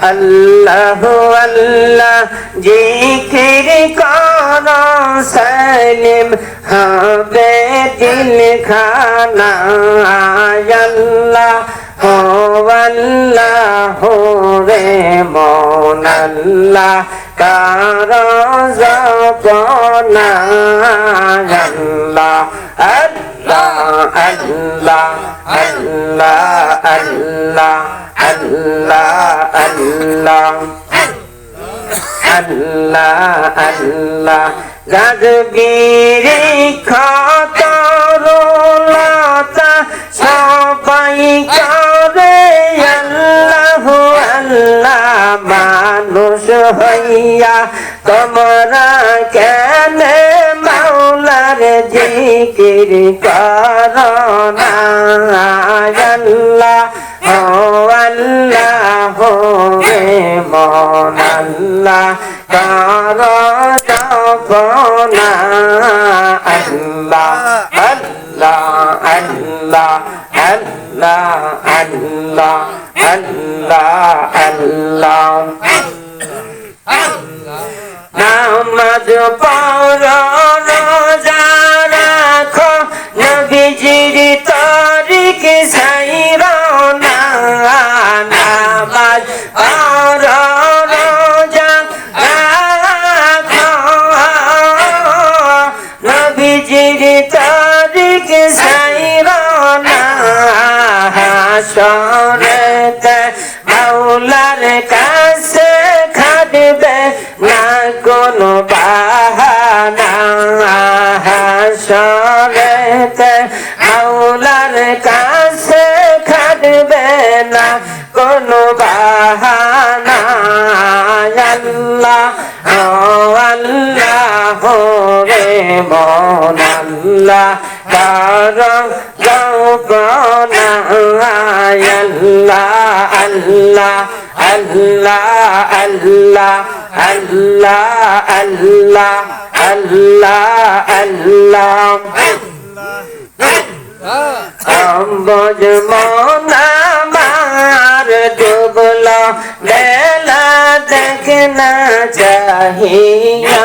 আল্লাহ আল্লাহ, জিকির কর, সালিম হবে দিল খানা আল্লাহ হো আল্লাহ, রে মন আল্লাহ, কার জপনা আল্লাহ Allah, Allah, Allah, Allah, Allah, Allah. আল্লাহ আল্লাহ গাজবীর খতরুলতা সবাই করে আল্লাহ আল্লাহ মানুষ হইয়া তোমরা কে জিকির করনা আল্লাহ ও আল্লাহ হো রে মন আল্লাহ কার জপনা আল্লাহ আল্লাহ আল্লাহ আল্লাহ আল্লাহ আল্লাহ আল্লাহ নামাজ হাসরেতে মাওলার কাছে খাটবে না কোনো বাহানা। হাসরেতে মাওলার কাছে খাটবে না কোনো বাহানা। আল্লাহ আল্লাহ রে মন আল্লাহ কারণ গৌপনা আল্লাহ আল্লাহ আল্লাহ আল্লাহ আল্লাহ আল্লাহ আল্লাহ আল্লাহ। অম্বজ মনামার ডুবল বেলা দেখনা চাহিয়া।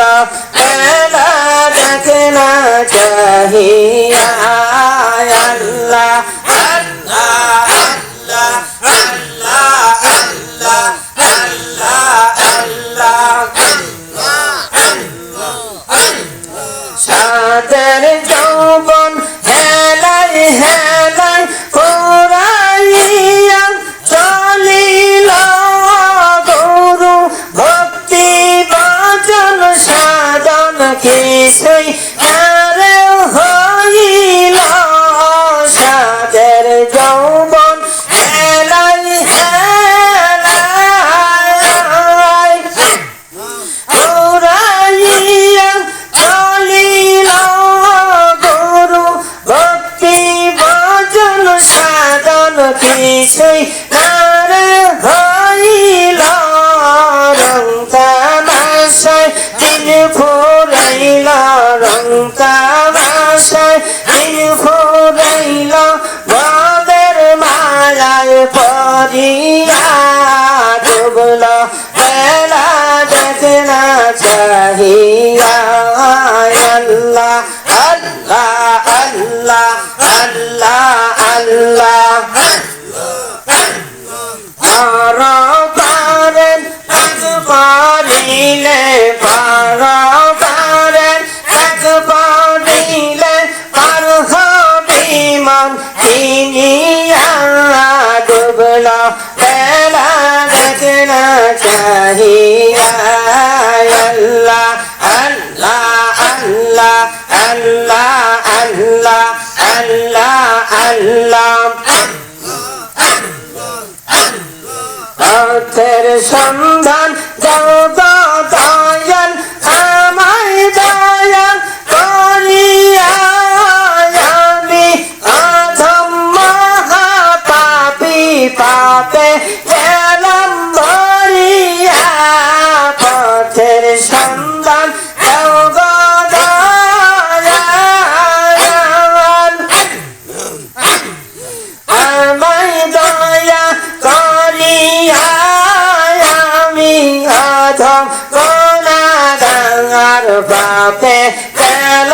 ডুবল বেলা দেখনা চাহিয়া আল্লাহ আল্লাহ আল্লাহ আল্লাহ আল্লাহ আল্লাহ আল্লাহ সাদের दुनिया डुबना पहला देखना चाहिए अल्लाह अल्लाह अल्लाह अल्लाह अल्लाह अल्लाह अल्लाह অর্থের সন্ধান দাও পাপে গেল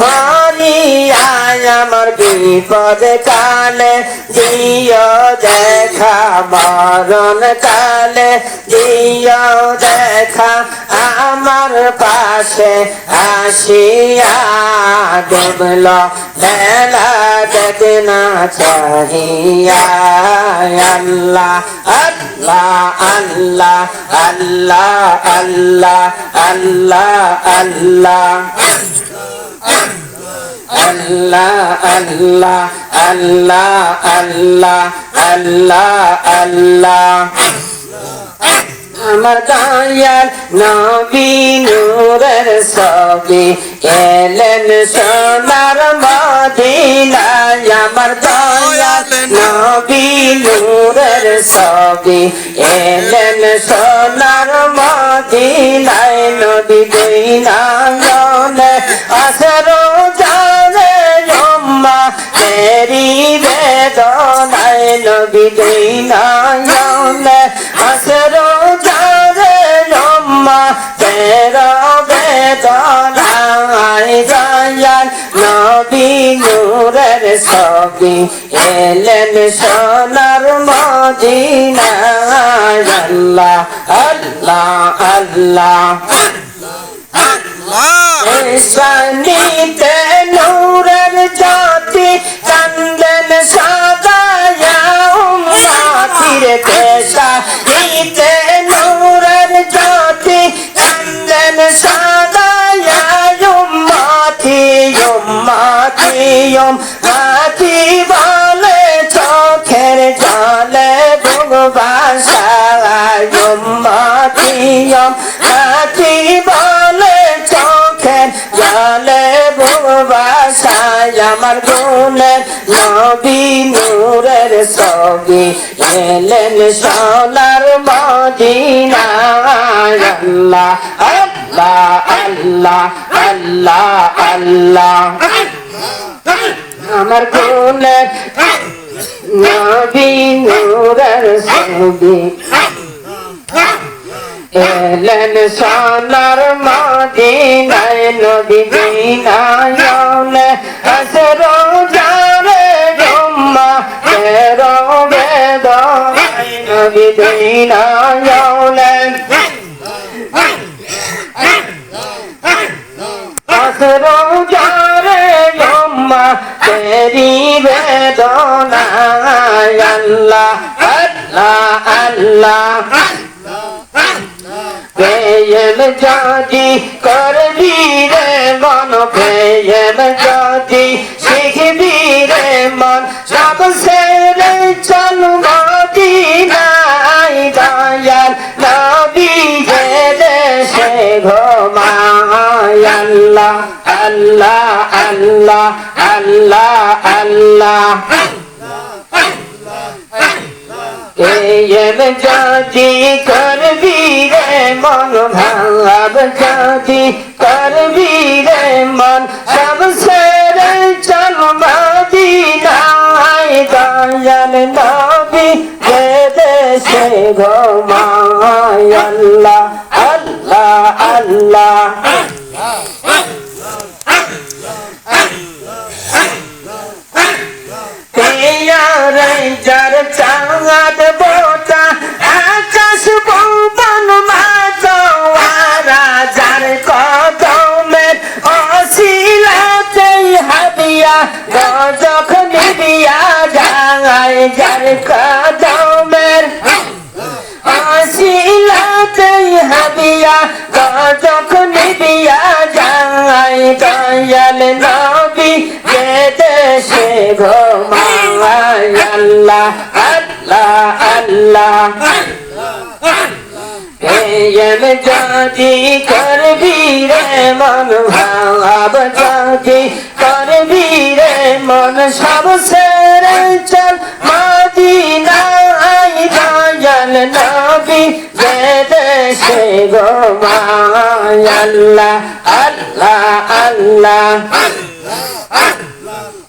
ভরিয়ায় আমার বিপদ কালে। দিও দেখা মরণ কালে, দিও দেখা আমার পাশে আসিয়া ডুবল। আমার দয়াল নবী নূরের ছবি এলেন সোনার মদিনায় আমার দয়াল নবী নূরের ছবি এলেন সোনার মদিনায় নবী দিনাঙ্গনে আসরো জানে জম্মা তেরি বেদনায় নবী দিনাঙ্গনে আসরো ছবি এলেন সোনার মদিনায়। আল্লাহ আল্লাহ আল্লাহ। সানিতে নূরের জ্যোতি চন্দন সাদায়া উম্মাতির পেশা নিতে নূরের জ্যোতি চন্দন সাদায়া উম্মাতি উম্মাতি উম্মাতি আমার গুণের নবী নূরের ছবি এলেন সোনার মদিনায়। আল্লাহ আল্লাহ আল্লাহ আল্লাহ আল্লাহ। আমার গুণের নবী নূরের ছবি এলেন সোনার মদিনায় নদী দিনায়নে مدينة يولا أسروا جار يوم تري بدونا الله الله الله প্রেম জাতি করবি রে মন প্রেম জাতি আল্লাহ আল্লাহ আল্লাহ আল্লাহ আল্লাহ। এর জাতি করবি রে মন ভাব জাতি করবি রে মন। সব সেরে চল মদিনায় দয়াল নবী দেশে ঘুমায়। আল্লাহ আল্লাহ আল্লাহ। যার চাঁদ বোটা আকাশ ভুবন মাতোয়ারা যার কদমের অশিলাতে হাবিয়া গজখ নিবিয়া যায় যার কদমের অশিলাতে হাবিয়া ঘুমায় আল্লাহ আল্লাহ আল্লাহ। যদি করবি রে মন ভাব যদি করবি রে মন সব সেরে চল মদিনায় দয়াল নবী যে দেশে ঘুমায় আল্লাহ আল্লাহ আল্লাহ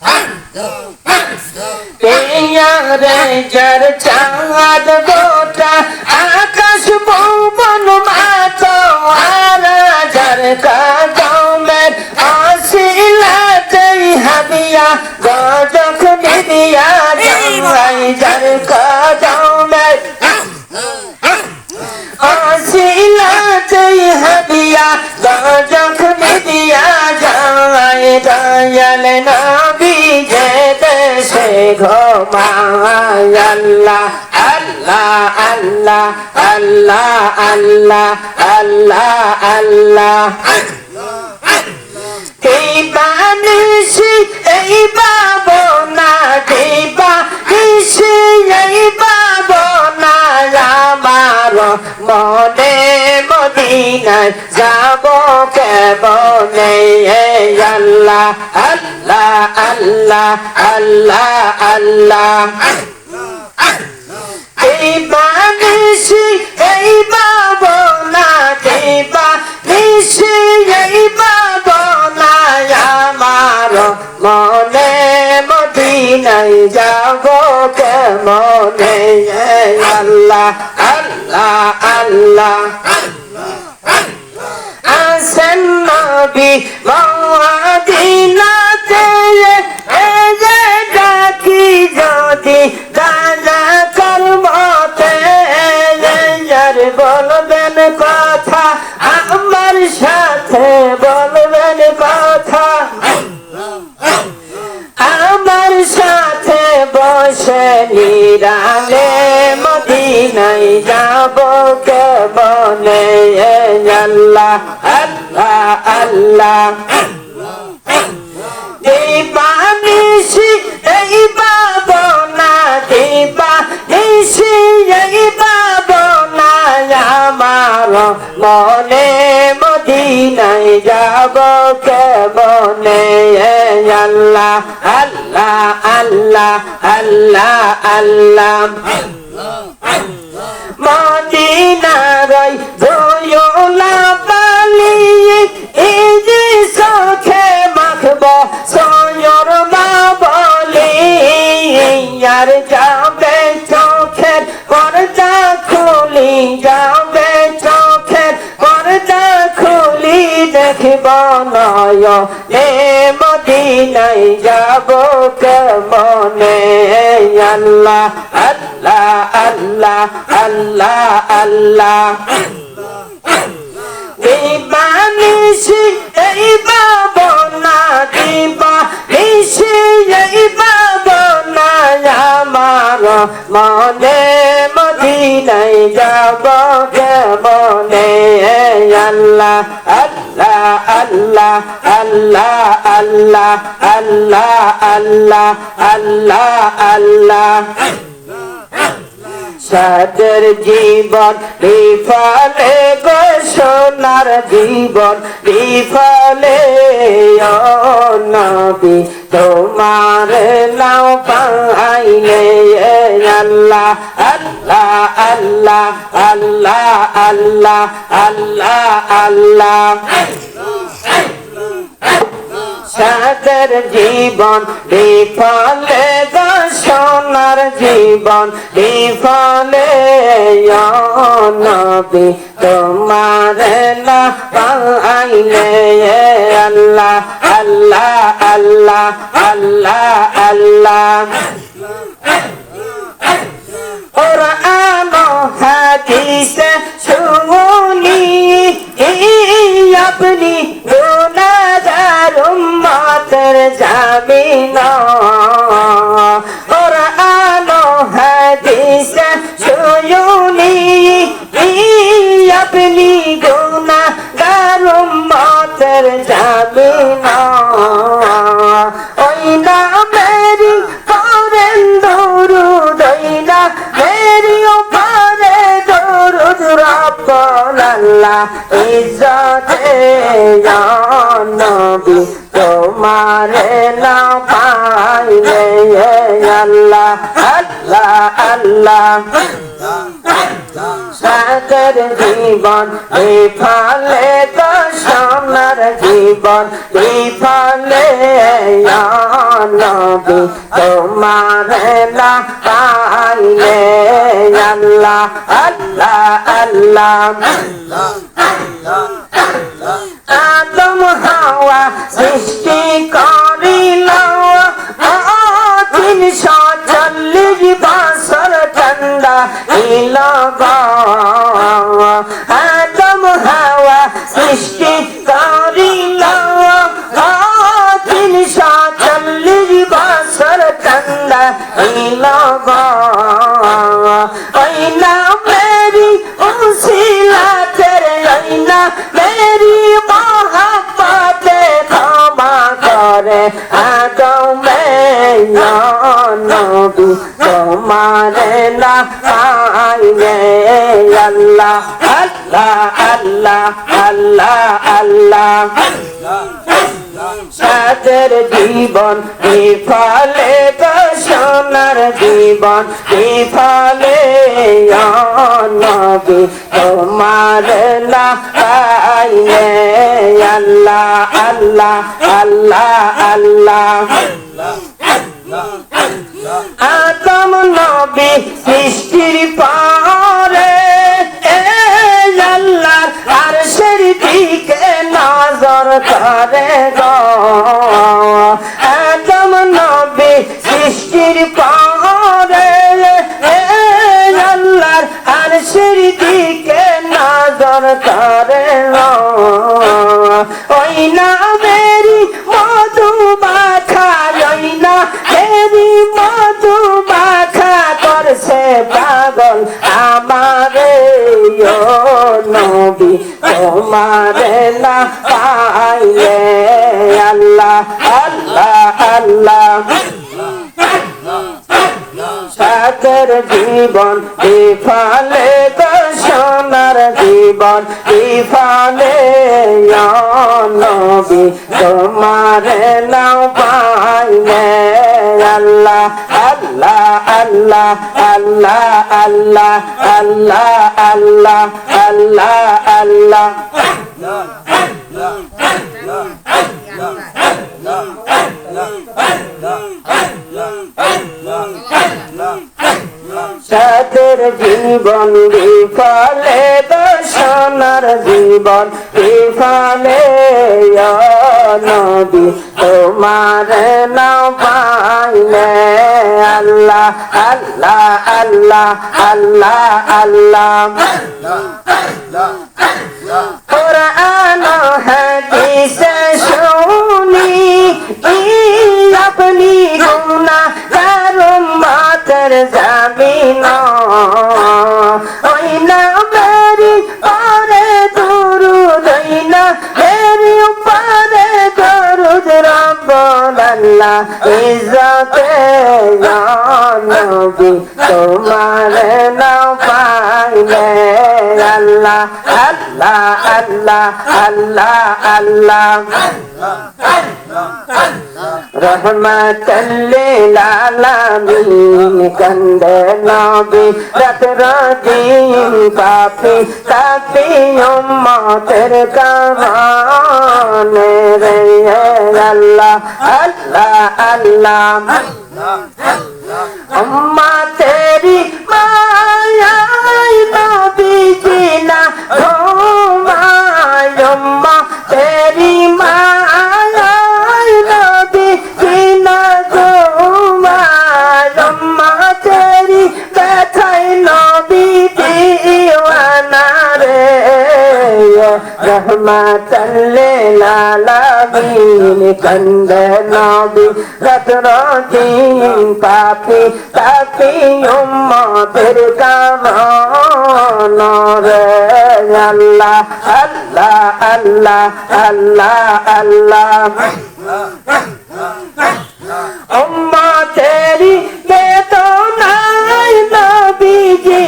পেয়ারে যার চাঁদ গোটা আকাশ ভুবন আল্লাহ আল্লাহ আল্লাহ আল্লাহ আল্লাহ আল্লাহ আল্লাহ দিবা নিশি এই বাবনা দিবা নিশি এই বাবনা আমার মনে মদিনায় যাব কেবনে আল্লাহ আল্লাহ আল্লাহ আল্লাহ আল্লাহ দিবা নিশি এই বাবনা দিবা নিশি এই বাবনা আমার মনে মদিনাই যাব কেমনে আল্লাহ আল্লাহ আল্লাহ আসেন নবী মদিনাতে এ যে ডাকি যদি দাদা কর্মতে যার বলবেন কথা, আমার সাথে বলবেন কথা। আমার সাথে বসে নিরালে মদিনাই যাব কেবনে আল্লাহ আল্লাহ আল্লাহ। দিবা নিশি এই বাবনা দিবা নিশি এই বাবনা আমার মনে মদিনায় যাব কেমনে? আল্লাহ আল্লাহ আল্লাহ আল্লাহ আল্লাহ। মদিনারই দোয়লা বালি এই যে চোখে মাখব সয়র মা বলি আর যাবে চোখের পর্দা খুলি, যাবে চোখের পর্দা খুলি। দেখব নয় এ মদিনাই যাব কেমনে? আল্লাহ আল্লাহ আল্লাহ আল্লাহ দিবা নিশি এই বাবনা দিবা। নিশি, এই বাবনা আমার মনে মদিনাই যাব কেমনে? আল্লাহ আল্লাহ আল্লাহ আল্লাহ আল্লাহ আল্লাহ আল্লাহ আল্লাহ আল্লাহ। সাদের জীবন বিফলে গো সোনার জীবন বিফলে নবী, তোমার নাও পাইলে আল্লাহ আল্লাহ আল্লাহ আল্লাহ আল্লাহ আল্লাহ আল্লাহ। সাদের জীবন, বিফলে সোনার জীবন, বিফলে নবী তোমার না পাইলে আল্লাহ আল্লাহ আল্লাহ আল্লাহ আল্লাহ। হাদিসে শুনি আপনি গুনাহগার উম্মতের জামিন। কোরআন হাদিসে শুনি আপনি গুনাহগার উম্মতের আল্লাহ। সাগর জীবন বিফলে তো সোনার জীবন বিফলে নবী তোমার না পাইলে আল্লাহ আল্লাহ আল্লাহ। আদম হাওয়া সৃষ্টি করিল নবী তোমারে না পাইলে আল্লাহ আল্লাহ আল্লাহ আল্লাহ আল্লাহ। সাদের জীবন বিফলে সোনার জীবন বিফলে নবী তোমার না পাইলে আল্লাহ আল্লাহ আল্লাহ আল্লাহ। আদম নবী সৃষ্টির পারে আর সেই দিকে নজর করে গো। তোমারে না পাইলে আল্লাহ আল্লাহ আল্লাহ। সাগর জীবন বিফলে সোনার জীবন বিফলে নবী তোমারে নাও পাইলে। আল্লাহ আল্লাহ আল্লাহ আল্লাহ আল্লাহ আল্লাহ আল্লাহ আল্লাহ আল্লাহ। সাদের জীবন বিফলে, দর্শনার জীবন বিফলে নদী তোমার নাও পাইলে। আল্লাহ আল্লাহ আল্লাহ আল্লাহ আল্লাহ। কোরআন হাদিসে শুনি আপনি গুনা কারুম মাতর জামিন। ওই না আল্লাহ ইজ্জতে নবী তোমার না পাইলে আল্লাহ আল্লাহ আল্লাহ আল্লাহ আল্লাহ। রহমতন লিলালামিন কন্দে নবি রত রজিম পাপি তাপি উম্মতের কামানে রে আল্লাহ আল্লাহ আল্লাহ। উম্মা তেরি মায়া নবি জিনা রহমাতাল লিল আলামিন কান্দে নবী কতরতিন পাপি পাপি উম্মতের কামান রে আল্লাহ আল্লাহ আল্লাহ আল্লাহ আল্লাহ। উম্মতেরি বেদনায় নবীজি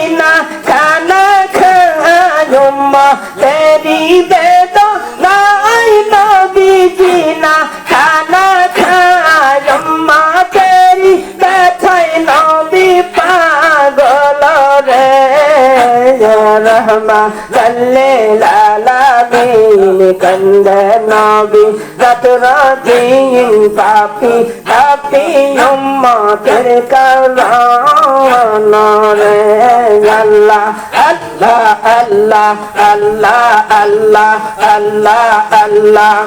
রহমা কল্লে লালামিন কন্দ নবী রাত রাতিন পাপি পাপি উম্মতের কারণ রে আল্লাহ আল্লাহ আল্লাহ আল্লাহ আল্লাহ আল্লাহ আল্লাহ।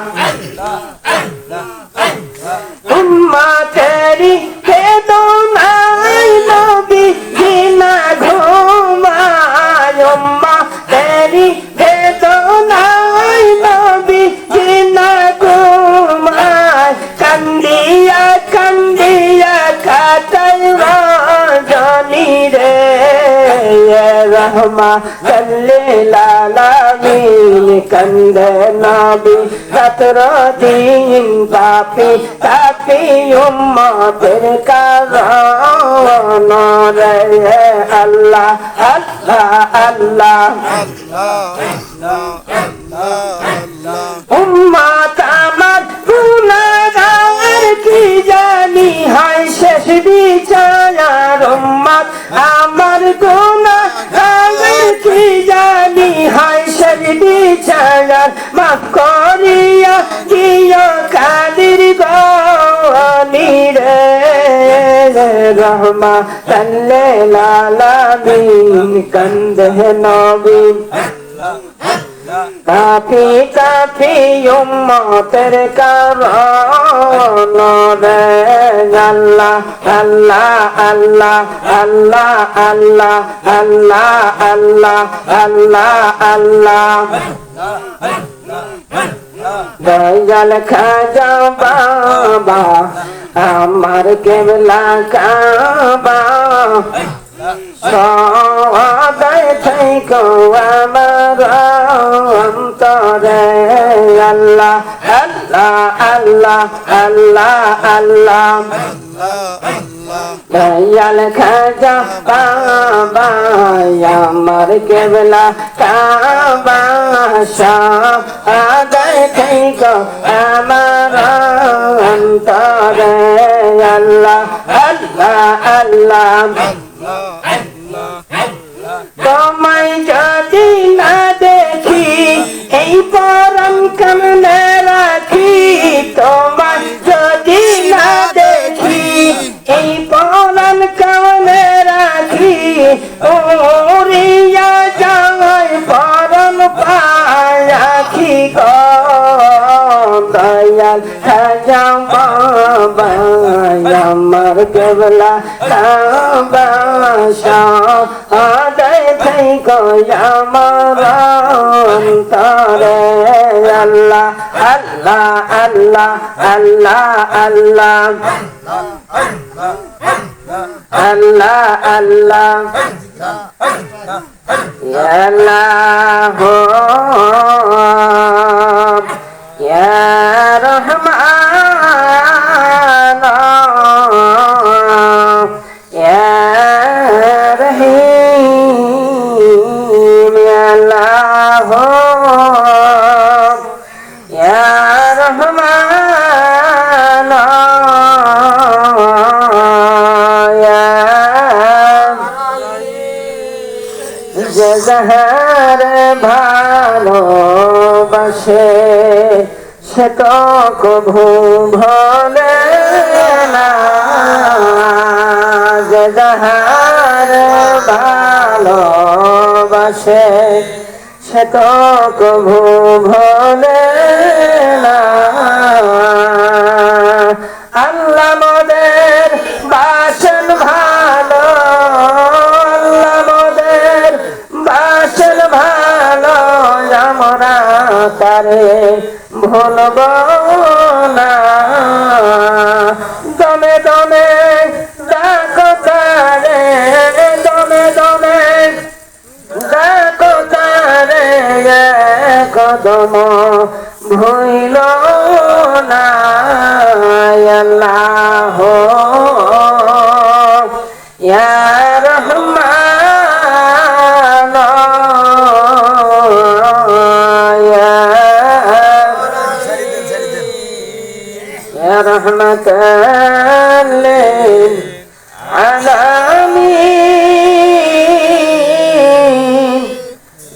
উম্মা তেরি বেদনাই اللهم صل العالمين كند نبي تتردين تابي تابي উম্মতের কারণ রে আল্লাহ আল্লাহ আল্লাহ আল্লাহ আল্লাহ আল্লাহ করিয়া চিরকালির গনি রে? রহমা তল্লে লালা বিন কন্দে নবী কাফি কাফি উম্মতের কারণ রে। আল্লাহ আল্লাহ আল্লাহ আল্লাহ আল্লাহ আল্লাহ আল্লাহ আল্লাহ আল্লাহ। দয়াল খাজা বাবা, আমার কেবলা কাবা। সদাই থেকো আমার অন্তরে আল্লাহ আল্লাহ আল্লাহ আল্লাহ আল্লাহ। দয়াল খাজা বাবা, আমার কেবলা কাবা সদাই থেকো আমার অন্তরে। আল্লাহ আল্লাহ আল্লাহ। তোমায় যদি না এই পরম কামনা রাখি তোমার যদি না দেখি, এই পরম কামনা রাখি উড়িয়া যাওয়াই পরম পাখি গয়াল হাজাম আমার কেবলা কাবাসা আদায় থাই গয়াম অন্তরে আল্লাহ আল্লাহ আল্লাহ আল্লাহ আল্লাহ। আল্লাহ আল্লাহ। আল্লাহ يا যাহারে ভালোবাসে সে তো কভু না। যে যাহারে ভালোবাসে সে তো কভু না। তারে ভুলব না দমে দমে দেখো তারে দমে দমে দেখো তারে কদম للعالمين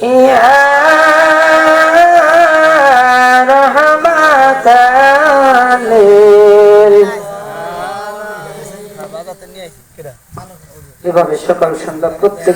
يا رحمة لل এভাবে সকাল সন্ধ্যা প্রত্যেক